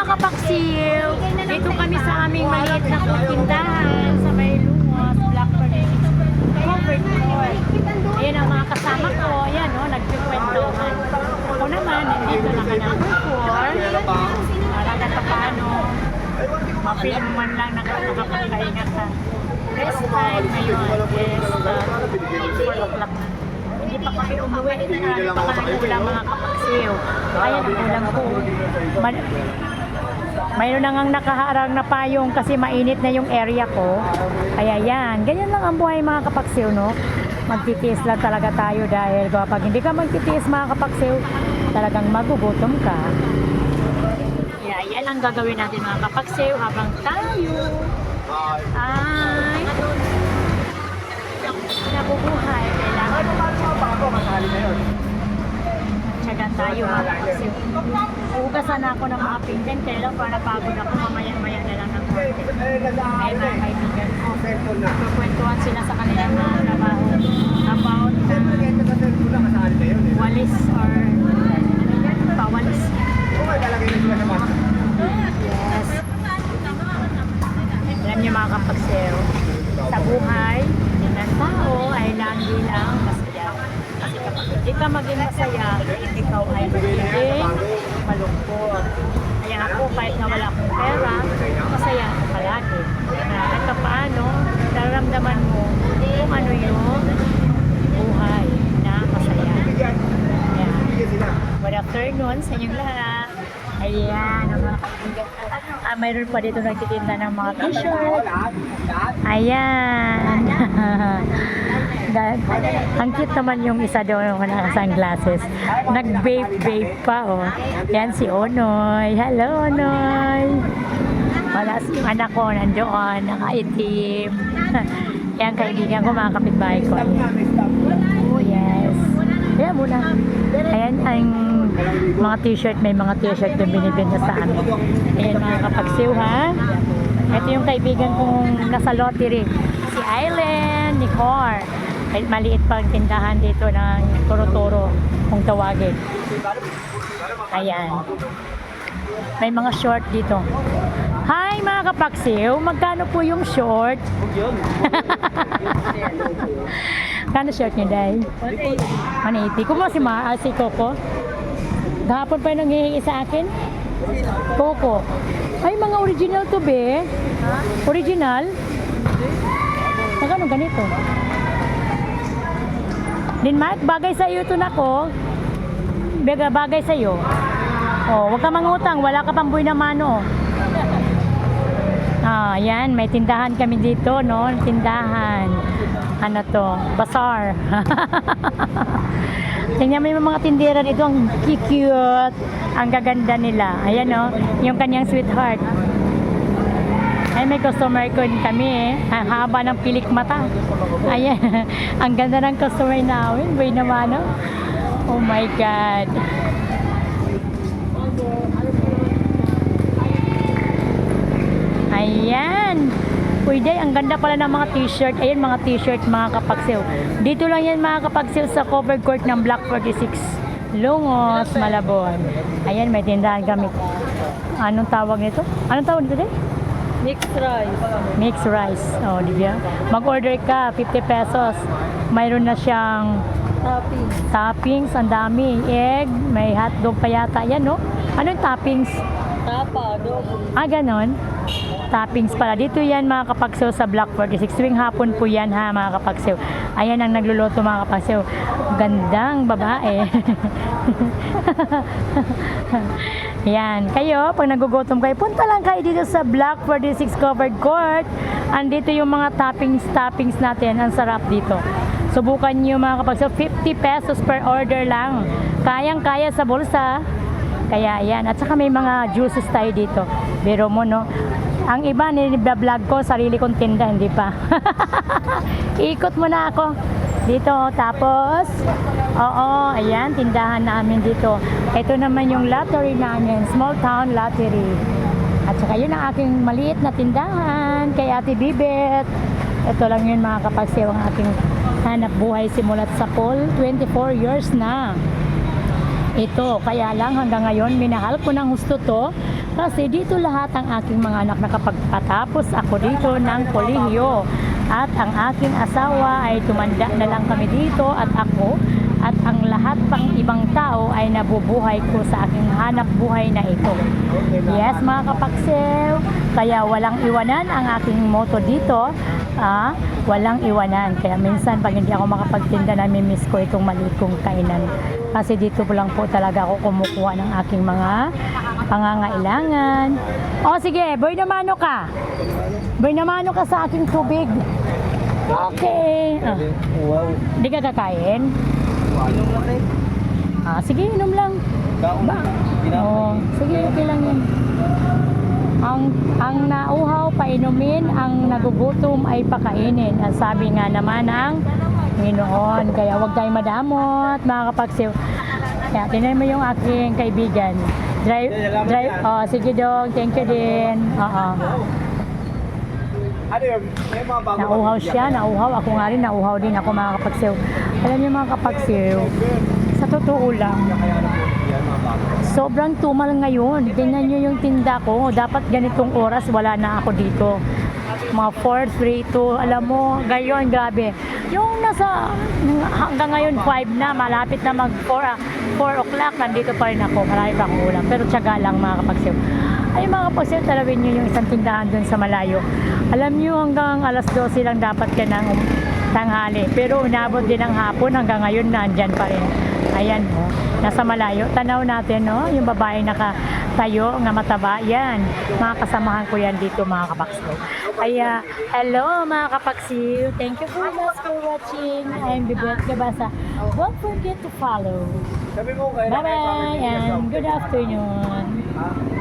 mga kapaksiw, dito kami sa aming maliit na tindahan sa may Lumos, Blackburn, Covered Court. Ayan ang mga kasama ko, ayan o, nagkikwentuhan. Ako naman, nandito na ka ng before. Para sa paano, ma-film man lang nakapagpahinga ka. Rest time ngayon is uh, 4 o'clock na. Hindi pa kami umuwi. Hindi pa kami ulam mga kapaksiw. Ayan ang ulam ko. Mayroon na ngang nakaharang na payong kasi mainit na yung area ko. Kaya yan, ganyan lang ang buhay mga kapaksiw, no? Magtitiis lang talaga tayo dahil kapag hindi ka magtitiis mga kapaksiw, talagang magugutom ka. Kaya yan ang gagawin natin mga kapaksiw habang tayo ay nabubuhay. Kailangan Tsagan tayo mga kapaksiw. Hugasan ako ng mga pinggan kaya lang para napagod ako mamaya-maya na lang ng konti. May mga kaibigan ko. Magkwentuhan sila sa kanilang mga trabaho about uh, walis or pawalis. Yes. Alam niyo mga kapagsew, sa buhay ng tao ay lagi lang masaya. Ka maging masaya, ikaw ay magiging malungkot. Kaya ako, kahit na wala akong pera, masaya ako palagi. Na at paano, nararamdaman mo kung ano yung buhay na masaya. Ayan. Good afternoon sa inyong lahat. Ayan, ang mga kaibigan. Ah, mayroon pa dito nagtitinda ng mga t-shirt. Ayan. Da- ang cute naman yung isa doon yung naka sunglasses. Nag-vape-vape pa, oh. Yan si Onoy. Hello, Onoy. Wala si anak ko nandoon, nakaitim. Yan, kaibigan ko, mga kapitbahay ko. Oh, yes. Ayan muna. Ayan ang mga t-shirt. May mga t-shirt na binibenta sa amin. Ayan mga kapagsiw ha. Ito yung kaibigan kong nasa lottery. Si Island, ni Cor. Maliit pang tindahan dito ng turo-turo kung tawagin. Ayan. May mga short dito. Hi mga kapaksiw, magkano po yung short? Kano short niyo, Day? 180. Kumuha si, Ma, ah, si Coco? Gahapon pa yung nanghihingi sa akin? Coco. Ay, mga original to, be. Original? Magkano ganito? Denmark, bagay sa iyo ito na ko. Baga, bagay sa iyo. Oh, wag ka mangutang, wala ka pang buhay na mano. Ah, yan, may tindahan kami dito, no? Tindahan. Ano to? Bazaar. Tingnan mo yung mga tindera dito, ang cute. Ang gaganda nila. Ayan, no? Yung kanyang sweetheart. Ay, may customer ko din kami eh. Ang haba ng pilik mata. Ayan. ang ganda ng customer namin. Boy naman, no? Oh my God. Ayan. Pwede, ang ganda pala ng mga t-shirt. Ayan, mga t-shirt, mga kapagsiw. Dito lang yan, mga kapagsiw, sa covered court ng Block 46. Lungos, Malabon. Ayan, may tindahan kami. Anong tawag nito? Anong tawag nito, din? Mixed rice. Mixed rice. Oh, di ba? Mag-order ka, 50 pesos. Mayroon na siyang Toppings. toppings, ang dami. Egg, may hotdog pa yata. Yan, no? Ano yung toppings? Tapa, adobo. Ah, ganon. Toppings pala. Dito yan mga kapagsew sa Block 46. Tuwing hapon po yan ha mga kapagsew. Ayan ang nagluluto mga kapagsew. Gandang babae. yan. Kayo, pag nagugutom kayo, punta lang kayo dito sa Block 46 Covered Court. Andito yung mga toppings, toppings natin. Ang sarap dito. Subukan nyo mga kapagsew. 50 pesos per order lang. Kayang-kaya sa bulsa. Kaya yan. At saka may mga juices tayo dito. Biro mo, no? Ang iba, niliblog ko, sarili kong tinda, hindi pa. Ikot mo na ako. Dito, tapos, oo, ayan, tindahan namin dito. Ito naman yung lottery namin, small town lottery. At saka yun ang aking maliit na tindahan kay Ate Bibet. Ito lang yun mga kapagsiw ang aking hanap buhay simulat sa Paul. 24 years na ito. Kaya lang hanggang ngayon, minahal ko ng gusto to Kasi dito lahat ang aking mga anak nakapagpatapos ako dito ng kolehiyo. At ang aking asawa ay tumanda na lang kami dito at ako at ang lahat pang ibang tao ay nabubuhay ko sa aking hanap buhay na ito. Yes, mga kapaksew, kaya walang iwanan ang aking moto dito. Ah, walang iwanan. Kaya minsan pag hindi ako makapagtinda, namimiss ko itong maliit kong kainan. Kasi dito po lang po talaga ako kumukuha ng aking mga pangangailangan. O sige, boy namano ka. Boy namano ka sa aking tubig. Okay. Ah. Hindi ka kakain? Inom lang rin. Ah, sige, inom lang. Kaon. Ba? Oo, sige, okay lang yan. Ang ang nauhaw painumin, ang nagugutom ay pakainin. Ang sabi nga naman ng Panginoon. Kaya huwag tayong madamot, mga kapagsiw. Kaya tingnan mo yung aking kaibigan. Drive, drive, oh, sige dong, thank you din. Oo. Ano yun? May mga bago Nauhaw siya, nauhaw. Ako nga rin, nauhaw din ako mga kapagsiw. Alam niyo mga kapagsiw, sa totoo lang. Sobrang tumal ngayon. Tingnan nyo yung tinda ko. Dapat ganitong oras wala na ako dito. Mga 4, 3, 2. Alam mo, gayon, grabe. Yung nasa, hanggang ngayon 5 na, malapit na mag 4, 4 o'clock, nandito pa rin ako. Marami pa akong ulam. Pero tiyaga lang mga kapagsiw. Ay mga kapagsiw, talawin nyo yung isang tindahan doon sa malayo. Alam nyo hanggang alas 12 lang dapat ka ng tanghali. Pero inabot din ng hapon hanggang ngayon nandyan pa rin. Ayan mo, nasa malayo. Tanaw natin, no? Yung babae nakatayo, nga mataba. Yan, mga kasamahan ko yan dito, mga kapaksiw. Kaya, hello mga kapaksiw. Thank you very much for watching. I'm Bibet Gabasa. Don't forget to follow. Bye-bye and good afternoon. Ha?